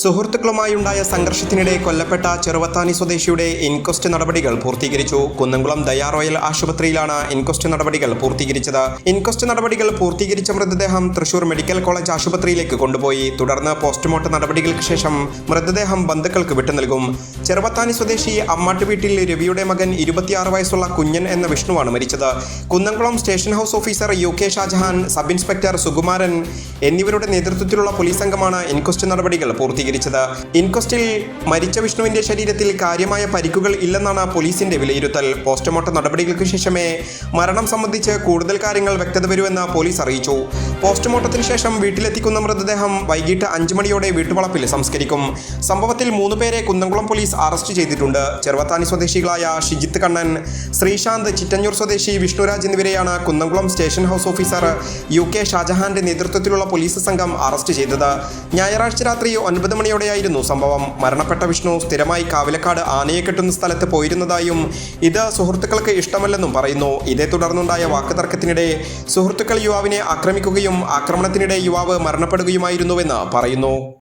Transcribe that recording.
സുഹൃത്തുക്കളുമായുണ്ടായ സംഘർഷത്തിനിടെ കൊല്ലപ്പെട്ട ചെറുവത്താനി സ്വദേശിയുടെ ഇൻക്വസ്റ്റ് നടപടികൾ പൂർത്തീകരിച്ചു. കുന്നംകുളം ദയാ റോയൽ ആശുപത്രിയിലാണ് ഇൻക്വസ്റ്റ് നടപടികൾ പൂർത്തീകരിച്ചത്. ഇൻക്വസ്റ്റ് നടപടികൾ പൂർത്തീകരിച്ച മൃതദേഹം തൃശൂർ മെഡിക്കൽ കോളേജ് ആശുപത്രിയിലേക്ക് കൊണ്ടുപോയി. തുടർന്ന് പോസ്റ്റ്മോർട്ടം നടപടികൾക്ക് ശേഷം മൃതദേഹം ബന്ധുക്കൾക്ക് വിട്ടു നൽകും. ചെറുവത്താനി സ്വദേശി അമ്മാട്ട് വീട്ടിൽ രവിയുടെ മകൻ ഇരുപത്തിയാറ് വയസ്സുള്ള കുഞ്ഞൻ എന്ന വിഷ്ണുവാണ് മരിച്ചത്. Kunnamkulam station house officer U K Shajahan sub inspector Sukumaran എന്നിവരുടെ നേതൃത്വത്തിലുള്ള പോലീസ് സംഘമാണ് ഇൻക്വസ്റ്റ് നടപടികൾ പൂർത്തീകരിച്ചത്. ഇൻക്വസ്റ്റിൽ മരിച്ച വിഷ്ണുവിന്റെ ശരീരത്തിൽ കാര്യമായ പരിക്കുകൾ ഇല്ലെന്നാണ് പോലീസിന്റെ വിലയിരുത്തൽ. പോസ്റ്റ്മോർട്ടം നടപടികൾക്ക് ശേഷമേ മരണം സംബന്ധിച്ച് കൂടുതൽ കാര്യങ്ങൾ വ്യക്തത വരുമെന്ന് പോലീസ് അറിയിച്ചു. പോസ്റ്റ്മോർട്ടത്തിന് ശേഷം വീട്ടിലെത്തിക്കുന്ന മൃതദേഹം വൈകിട്ട് അഞ്ചു മണിയോടെ വീട്ടുവളപ്പിൽ സംസ്കരിക്കും. സംഭവത്തിൽ മൂന്ന് പേരെ കുന്നംകുളം പോലീസ് അറസ്റ്റ് ചെയ്തിട്ടുണ്ട്. ചെറുവത്താനി സ്വദേശികളായ ഷിജിത്ത് കണ്ണൻ ശ്രീശാന്ത് ചിറ്റഞ്ഞൂർ സ്വദേശി വിഷ്ണുരാജ് എന്നിവരെയാണ് Kunnamkulam station house officer U K ഷാജഹാന്റെ നേതൃത്വത്തിലുള്ള പോലീസ് സംഘം അറസ്റ്റ് ചെയ്തത്. ഞായറാഴ്ച രാത്രി ഒൻപത് മണിയോടെയായിരുന്നു സംഭവം. മരണപ്പെട്ട വിഷ്ണു സ്ഥിരമായി കാവിലക്കാട് ആനയെ കെട്ടുന്ന സ്ഥലത്ത് പോയിരുന്നതായും ഇത് സുഹൃത്തുക്കൾക്ക് ഇഷ്ടമല്ലെന്നും പറയുന്നു. ഇതേ തുടർന്നുണ്ടായ വാക്കുതർക്കത്തിനിടെ സുഹൃത്തുക്കൾ യുവാവിനെ ആക്രമിക്കുകയും ആക്രമണത്തിനിടെ യുവാവ് മരണപ്പെടുകയുമായിരുന്നുവെന്ന് പറയുന്നു.